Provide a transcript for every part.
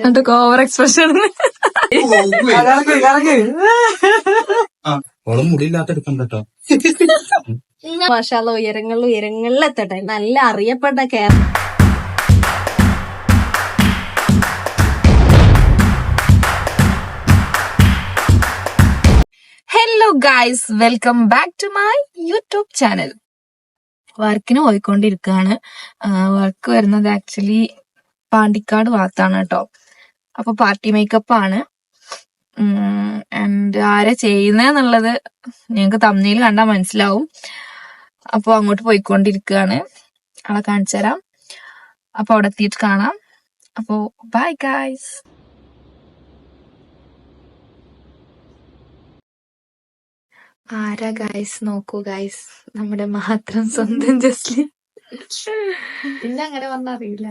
എന്നിട്ട് over expression ഓളം മുടിയില്ലാത്ത എടുക്കണ്ട കേട്ടോ മാഷാല്ല ഉയരങ്ങളിൽ ഉയരങ്ങളിൽ എത്തട്ടെ. നല്ല അറിയപ്പെട്ട Kerala hello guys welcome back to my YouTube channel വർക്കിന് പോയിക്കൊണ്ടിരിക്കുകയാണ് വർക്ക് വരുന്നത് ആക്ച്വലി പാണ്ടിക്കാട് ഭാഗത്താണ് കേട്ടോ. അപ്പൊ പാർട്ടി മേക്കപ്പ് ആണ്. ആൻഡ് ആരെ ചെയ്യുന്നതെന്നുള്ളത് നിങ്ങൾക്ക് തമ്മിൽ കണ്ടാൽ മനസ്സിലാവും. അപ്പോൾ അങ്ങോട്ട് പോയിക്കൊണ്ടിരിക്കുകയാണ് ആളെ കാണിച്ചു തരാം. അപ്പൊ അവിടെ എത്തിയിട്ട് കാണാം. അപ്പോ ബൈ ഗായ്സ് ആരാ ഗായ്സ് നോക്കൂ ഗായ്സ് നമ്മുടെ മാത്രം സ്വന്തം ജസ്ലി. പിന്നെ അങ്ങനെ വന്നറിയില്ല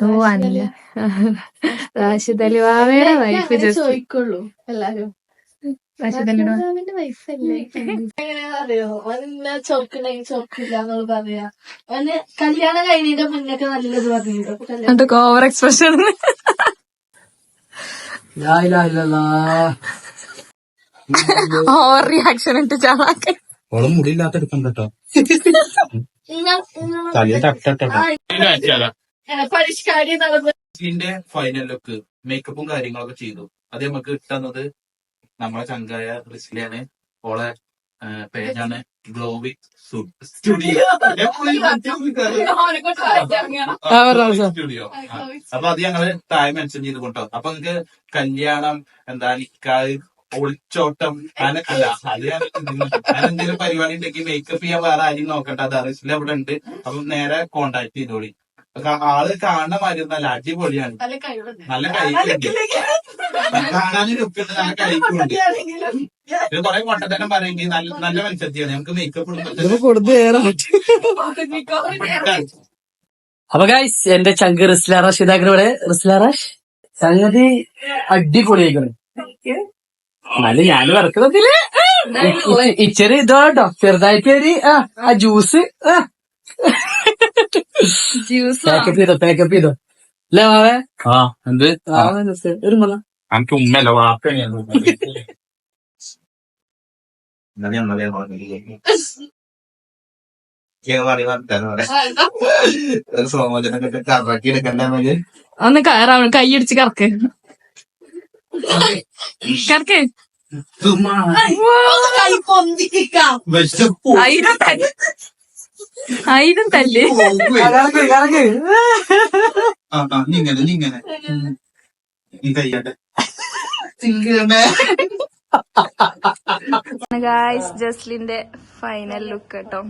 ഓ അല്ല റാഷിദ് അലി വാവയുടെ വൈഫ് ചോദിക്കുള്ളൂ എല്ലാരും. റാഷിദ് അലിയുടെ ഭർത്താവിന്റെ വൈഫല്ലേ എങ്ങനെയാ അറിയോ? അവനെന്നെ ചോർക്കുണ്ടെങ്കിൽ ചോർക്കില്ല എന്നുള്ള പറയാ. അവന് കല്യാണം കഴിഞ്ഞതിന്റെ മുന്നൊക്കെ നല്ലത് പറഞ്ഞിട്ടുണ്ട്. അപ്പൊ കല്യാണം എന്നിട്ട് ഓവർ എക്സ്പ്രഷൻ ഓവർ റിയാക്ഷൻ ഇട്ട് ചാളാക്കെ ഓളം മുടിയില്ലാത്ത എടുക്കണ്ട തലയിൽ തട്ടട്ടോ പരിഷ്കാരി നടന്ന് ഇതിന്റെ ഫൈനൽ ലുക്ക് മേക്കപ്പും കാര്യങ്ങളൊക്കെ ചെയ്തു. അത് നമുക്ക് കിട്ടുന്നത് നമ്മളെ ചങ്കായ റിസ്ലിയാണ് ഓളെ ആ, പേജാണ് ഗ്ലോവി സ്റ്റുഡിയോ. സ്റ്റുഡിയോ. അപ്പൊ അത് ഞങ്ങൾ ടൈം മെൻഷൻ ചെയ്ത് കൊണ്ടോ അപ്പൊ നിങ്ങക്ക് കല്യാണം എന്താ നിക്കാ ഒളിച്ചോട്ടം അങ്ങനെ അല്ല അത് എന്തെങ്കിലും പരിപാടി ഉണ്ടെങ്കിൽ മേക്കപ്പ് ചെയ്യാൻ വേറെ ആരും നോക്കണ്ട. അത് അറിയില്ല ഇവിടെ ഉണ്ട്. അപ്പൊ നേരെ കോണ്ടാക്ട് ചെയ്തോളി. ആൾ കാണുന്ന മാതിരി ഒന്നല്ല അടിപൊളിയാണ്. നല്ല കഴിവുണ്ട്. കഴിക്കുണ്ട് കാണാനും ലുക്കുണ്ട് നല്ല കഴിക്കുന്നുണ്ട് ഇത് കൊറേ കൊണ്ടത്തന്നെ പറയുമെങ്കിൽ നല്ല നല്ല മത്സരത്തിയാണ് നമുക്ക് മേക്കപ്പ് അപ്പൊ ഗൈസ് എന്റെ ചങ്ക് റിസ്ലാറാഷ് റാഷ് റിസ്ലാറാഷ് സംഗതി അടിപൊളിയായിക്കണ്. എന്നാലും ഞാൻ വറക്കുന്നതിൽ ഇച്ചിരി ഇതോട്ടോ ചെറുതായിട്ട് ആ ആ ജ്യൂസ് ആ. ജ്യൂസ്. പാക്കപ്പ് ചെയ്തോ പാക്കപ്പ് ചെയ്തോ അല്ലേ മാവേ ആ എന്ത് ആ, just ഒരു മല. എനിക്ക് ഉമ്മല്ല വാപ്പയാണ് ഒന്ന് കയറാം കൈയടിച്ച് കറക്ക്. കറക്ക്. കൈ പൊന്തിക്കാം. തല്ല് ആയിരം തല്ല്. ആ ആ നീ കയ്യാട്ടെ. ഗായ്സ് ജസ്ലിന്റെ ഫൈനൽ ലുക്ക് കേട്ടോ.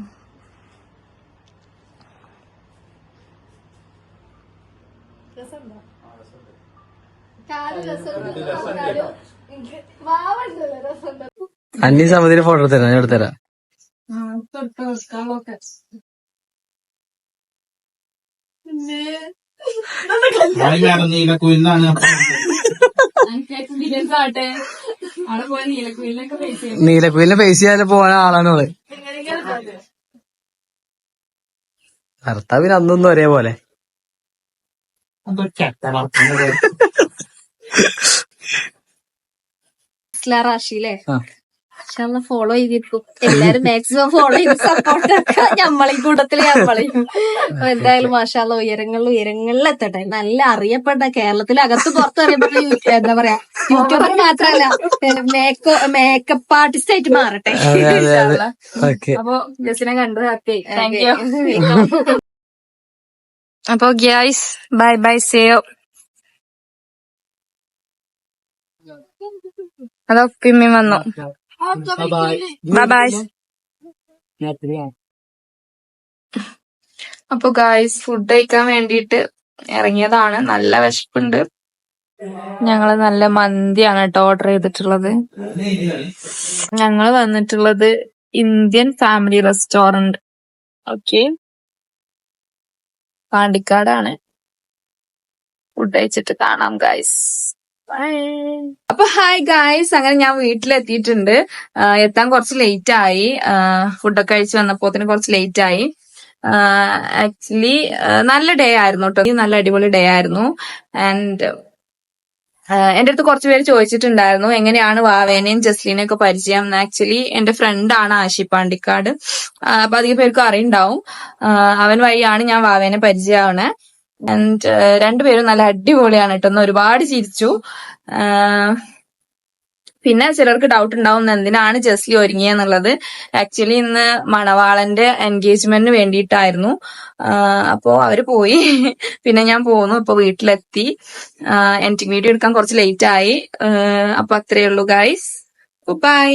അന്യ സമിതിയിൽ ഫോട്ടോ എടുത്തരാം ഞാൻ എടുത്തരാം പോയ നീലക്കുയിലൊക്കെ പൈസ നീലക്കുയിലിന് പൈസ ചെയ്യാതെ പോണ ആളാണ് അവൾ ഭർത്താവിന് അന്നൊന്നും ഒരേപോലെ ആ. ഫോളോ ചെയ്തിരിക്കും. എല്ലാരും മാക്സിമം ഫോളോ ചെയ്ത് സപ്പോർട്ട് ഞമ്മളെ കൂട്ടത്തിൽ ഞമ്മളെയും അപ്പൊ എന്തായാലും മാഷാല്ല ഉയരങ്ങളിൽ ഉയരങ്ങളിൽ എത്തട്ടെ. നല്ല അറിയപ്പെട്ട കേരളത്തിലകത്ത് പുറത്ത് അറിയപ്പെട്ട യൂട്യൂബ് എന്താ പറയാ യൂട്യൂബർ മാത്രല്ല. മേക്കോ മേക്കപ്പ് ആർട്ടിസ്റ്റ് ആയിട്ട് മാറട്ടെ. അപ്പൊ ജസ്റ്റിനെ കണ്ടു ഹാപ്പി താങ്ക് യു അപ്പൊ ഗ്യാസ് ബൈ ബൈ സേയോ അതോ പിമ്മി വന്നു. ബൈ ബൈ അപ്പൊ ഗായ്സ് ഫുഡ് കഴിക്കാൻ വേണ്ടിയിട്ട് ഇറങ്ങിയതാണ്. നല്ല വിശപ്പുണ്ട്. ഞങ്ങൾ നല്ല മന്തിയാണ് കേട്ടോ ഓർഡർ ചെയ്തിട്ടുള്ളത്. ഞങ്ങൾ വന്നിട്ടുള്ളത് ഇന്ത്യൻ ഫാമിലി റെസ്റ്റോറന്റ് ഓക്കെ പാണ്ടിക്കാടാണ്. ഫുഡ് കഴിച്ചിട്ട് കാണാം ഗായ്സ് അപ്പൊ ഹായ് ഗായ്സ് അങ്ങനെ ഞാൻ വീട്ടിലെത്തിയിട്ടുണ്ട്. എത്താൻ കുറച്ച് ലേറ്റ് ആയി. ഫുഡൊക്കെ കഴിച്ച് വന്നപ്പോത്തിന് കുറച്ച് ലേറ്റ് ആയി. ആക്ച്വലി നല്ല ഡേ ആയിരുന്നു കേട്ടോ നല്ല അടിപൊളി ഡേ ആയിരുന്നു. ആൻഡ് എന്റെ അടുത്ത് കുറച്ച് പേര് ചോദിച്ചിട്ടുണ്ടായിരുന്നു എങ്ങനെയാണ് വാവേനെയും ജസ്ലീനെയും ഒക്കെ പരിചയം? ആക്ച്വലി എന്റെ ഫ്രണ്ടാണ് ആശി പാണ്ടിക്കാട്. അപ്പൊ അധികം പേർക്കും അറിയുണ്ടാവും. അവൻ വഴിയാണ് ഞാൻ വാവേനെ പരിചയമാവണേ ആൻഡ് രണ്ടുപേരും നല്ല അടിപൊളിയാണ് കേട്ടോ. ഒന്ന് ഒരുപാട് ചിരിച്ചു. പിന്നെ ചിലർക്ക് ഡൗട്ട് ഉണ്ടാവും എന്തിനാണ് ജസ്ലി ഒരുങ്ങിയെന്നുള്ളത്? ആക്ച്വലി ഇന്ന് മണവാളന്റെ എൻഗേജ്മെന്റിന് വേണ്ടിയിട്ടായിരുന്നു. അപ്പോ അവർ പോയി. പിന്നെ ഞാൻ പോന്നു ഇപ്പൊ വീട്ടിലെത്തി. എനിക്ക് വീഡിയോ എടുക്കാൻ കുറച്ച് ലേറ്റ് ആയി. അപ്പൊ അത്രയേ ഉള്ളൂ ഗൈസ് ബൈ